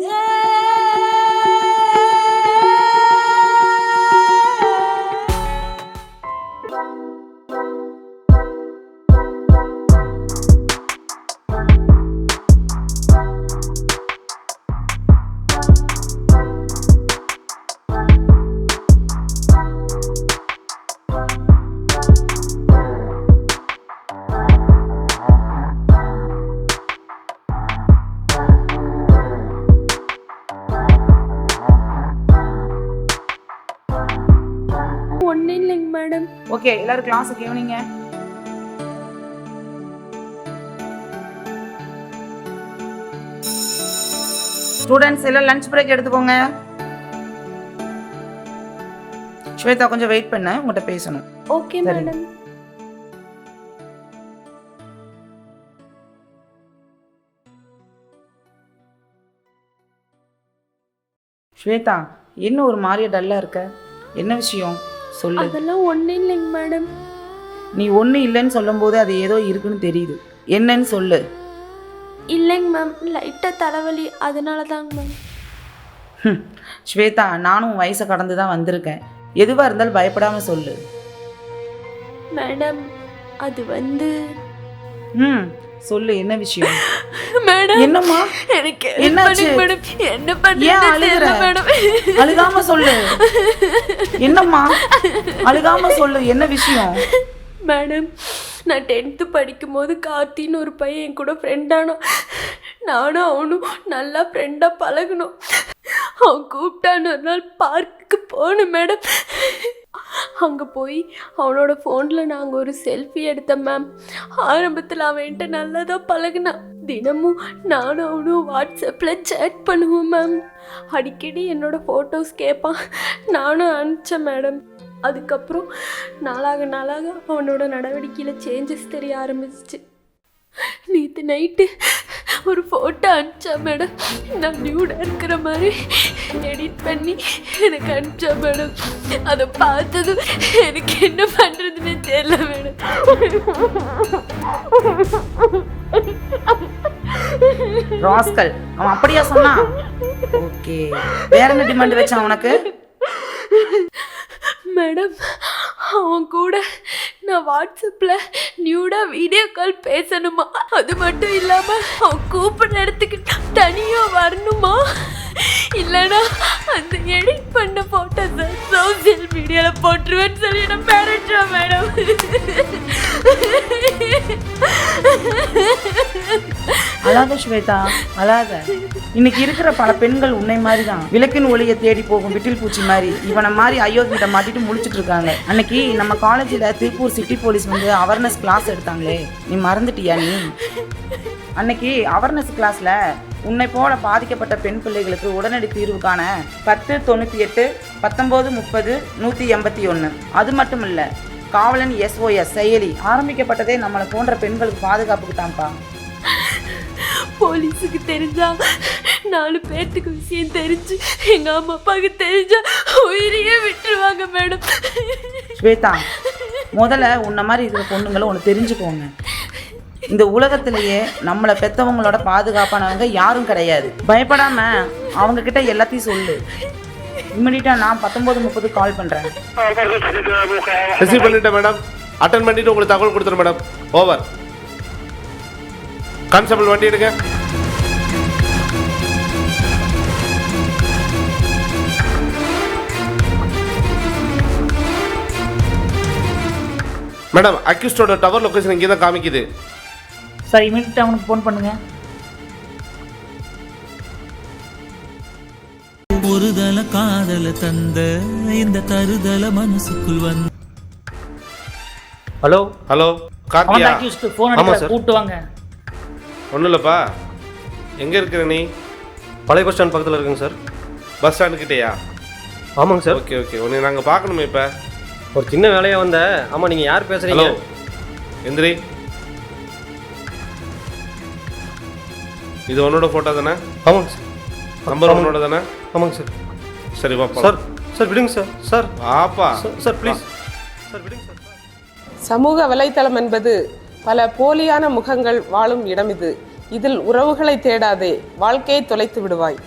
Yeah. ஒன்றும் இல்லைங்க madam. Okay எல்லாரும் கிளாஸுக்கு ஈவினிங்க ஸ்டூடெண்ட்ஸ் எல்லாம் லஞ்ச் பிரேக் எடுத்துக்கோங்க. ஸ்வேதா கொஞ்சம் வெயிட் பண்ண உங்கள்கிட்ட பேசணும். ஓகே. மேடம். ஸ்வேதா என்ன ஒரு மாதிரியா டல்லா இருக்க? என்ன விஷயம்? சொல்லு. அதெல்லாம் ஒன்றும் இல்லைங்க மேடம். நீ ஒன்றும் இல்லைன்னு சொல்லும்போது அது ஏதோ இருக்குன்னு தெரியுது. என்னன்னு சொல்லு. இல்லைங்க மேம். லைட்டாக தலைவலி. அதனால தாங்க மேம். ஹம். ஸ்வேதா நானும் உன் வயசை கடந்து தான் வந்திருக்கேன். எதுவாக இருந்தாலும் பயப்படாமல் சொல்லு. மேடம் அது வந்து ம் சொல்லு என்ன விஷயம்? மேடம் என்னம்மா? எனக்கு என்னாச்சு? மேடம் என்ன ஏன் பண்ணுறது அழுகுற மேடம். அழுகாம சொல்லு. என்னம்மா? அழுகாம சொல்லு என்ன விஷயம்? மேடம் நான் டென்த்து படிக்கும்போது கார்த்தின்னு ஒரு பையன் என் கூட ஃப்ரெண்டானோ நானும் அவனும் நல்லா ஃப்ரெண்டாக பழகணும் அவன் கூப்பிட்டான்னு ஒரு நாள் பார்க்குக்கு போகணும் மேடம். அங்கே போய் அவனோட ஃபோனில் நாங்கள் ஒரு செல்ஃபி எடுத்தேன் மேம் ஆரம்பத்தில் அவன்கிட்ட நல்லா தான் பழகுனான். தினமும் நானும் அவனும் வாட்ஸ்அப்பில் சேட் பண்ணுவோம் மேம் அடிக்கடி என்னோடய ஃபோட்டோஸ் கேட்பான் நானும் அனுப்பிச்சேன் மேடம் அதுக்கப்புறம் நாளாக நாளாக அவனோட நடவடிக்கையில் சேஞ்சஸ் தெரிய ஆரம்பிச்சிச்சு. நேற்று நைட்டு ஒரு ஃபோட்டோ அனுப்பிச்சா மேடம் நான் நியூடாக இருக்கிற மாதிரி எடிட் பண்ணி எனக்கு அனுப்பிச்சா மேடம் அதை பார்த்ததும் எனக்கு என்ன பண்ணுறதுன்னு தெரியல மேடம் ராஸ்கல். அவன் அப்படியா சொன்னான்? ஓகே. வேற என்ன டிமாண்ட் வச்சான் உனக்கு? மேடம் அவன் கூட நான் வாட்ஸ்அப்பில் நியூடாக வீடியோ கால் பேசணுமா? அது மட்டும் இல்லாமல் அவன் கூப்பிடுற இடத்துக்கு தனியாக வரணுமா? இல்லைனா அந்த எடிட் பண்ண ஃபோட்டோஸை சோசியல் மீடியாவில் போட்டுருவேன்னு சொல்லி நான் பேரண்ட்ரா மேடம். அழாத ஸ்வேதா அழாத. இன்னைக்கு இருக்கிற பல பெண்கள் உன்னை மாதிரி தான் விளக்கின் ஒளியை தேடி போகும் விட்டில் பூச்சி மாதிரி. இவனை மாதிரி அயோக்கிட்ட மாட்டிட்டு முழிச்சிட்டு இருக்காங்க. அன்னைக்கு நம்ம காலேஜில் திருப்பூர் சிட்டி போலீஸ் வந்து அவேர்னஸ் கிளாஸ் எடுத்தாங்களே. நீ மறந்துட்டியா நீ? அன்னைக்கு அவேர்னஸ் கிளாஸில் உன்னை போல பாதிக்கப்பட்ட பெண் பிள்ளைகளுக்கு உடனடி தீர்வுக்கான பத்து தொண்ணூற்றி எட்டு பத்தொம்போது முப்பது நூற்றி எண்பத்தி ஒன்று அது மட்டும் இல்லை காவலன் எஸ்ஓஎஸ் செயலி ஆரம்பிக்கப்பட்டதே நம்மளை போன்ற பெண்களுக்கு பாதுகாப்புக்கு தான்ப்பா. போலீஸுக்கு தெரிஞ்சா நாலு பேர்த்துக்கு விஷயம் தெரிஞ்சு எங்கள் அம்மா அப்பாவுக்கு தெரிஞ்சா உயிரையே விட்டுருவாங்க மேடம். ஸ்வேதா முதல்ல உன்ன மாதிரி இருக்கிற பொண்ணுங்களை ஒன்று தெரிஞ்சுக்கோங்க. இந்த உலகத்திலேயே நம்மளை பெத்தவங்களோட பாதுகாப்பானவங்க யாரும் கிடையாது. பயப்படாம அவங்க கிட்ட எல்லாத்தையும் சொல்லு. இம்மிடியா நான் பத்தொன்பது முப்பது கால் பண்றேன். ரிசீவ் பண்ணிட்டேன் மேடம் அட்டன் பண்ணிட்டு உங்களுக்கு தகவல் கொடுத்துறேன் மேடம் ஓவர் கான்ஸ்டபிள் வண்டி எடுங்க. மேடம் அக்யூஸ்டோட டவர் லொகேஷன் இங்கே தான் காமிக்குது. சார் இமீடியட்டாக அவனுக்கு ஃபோன் பண்ணுங்க. ஒருதல காதல தந்த இந்த தருதல மனசுக்குள் வந்த ஹலோ? ஹலோ அவன் கார்த்தியா தான் அக்யூஸ்ட் ஃபோன் ஆமா சார். கூப்பிட்டு வாங்க. ஒன்றும் இல்லைப்பா. எங்கே இருக்கிற நீ? பழைய பஸ் ஸ்டாண்ட் பக்கத்தில் இருக்குங்க சார் பஸ் ஸ்டாண்டுக்கிட்டேயா ஆமாங்க சார் ஓகே ஓகே உன்னை நாங்கள் பார்க்கணுமே இப்போ. ஒரு சின்ன வேலையாக வந்தேன் ஆமாம் நீங்கள் யார் பேசுகிறீங்க ஹலோ. எந்திரி. இது உன்னோட ஃபோட்டோ தானே? ஆமாங்க சார். நம்பர் உன்னோட தானே? ஆமாங்க சார். சரி வா சார் சார் விடுங்க sir. Sir. Sir, sir please. Sir விடுங்க சார். சமூக வலைத்தளம் என்பது பல போலியான முகங்கள் வாழும் இடம் இது இதில் உறவுகளை தேடாதே. வாழ்க்கையை தொலைத்து விடுவாய்.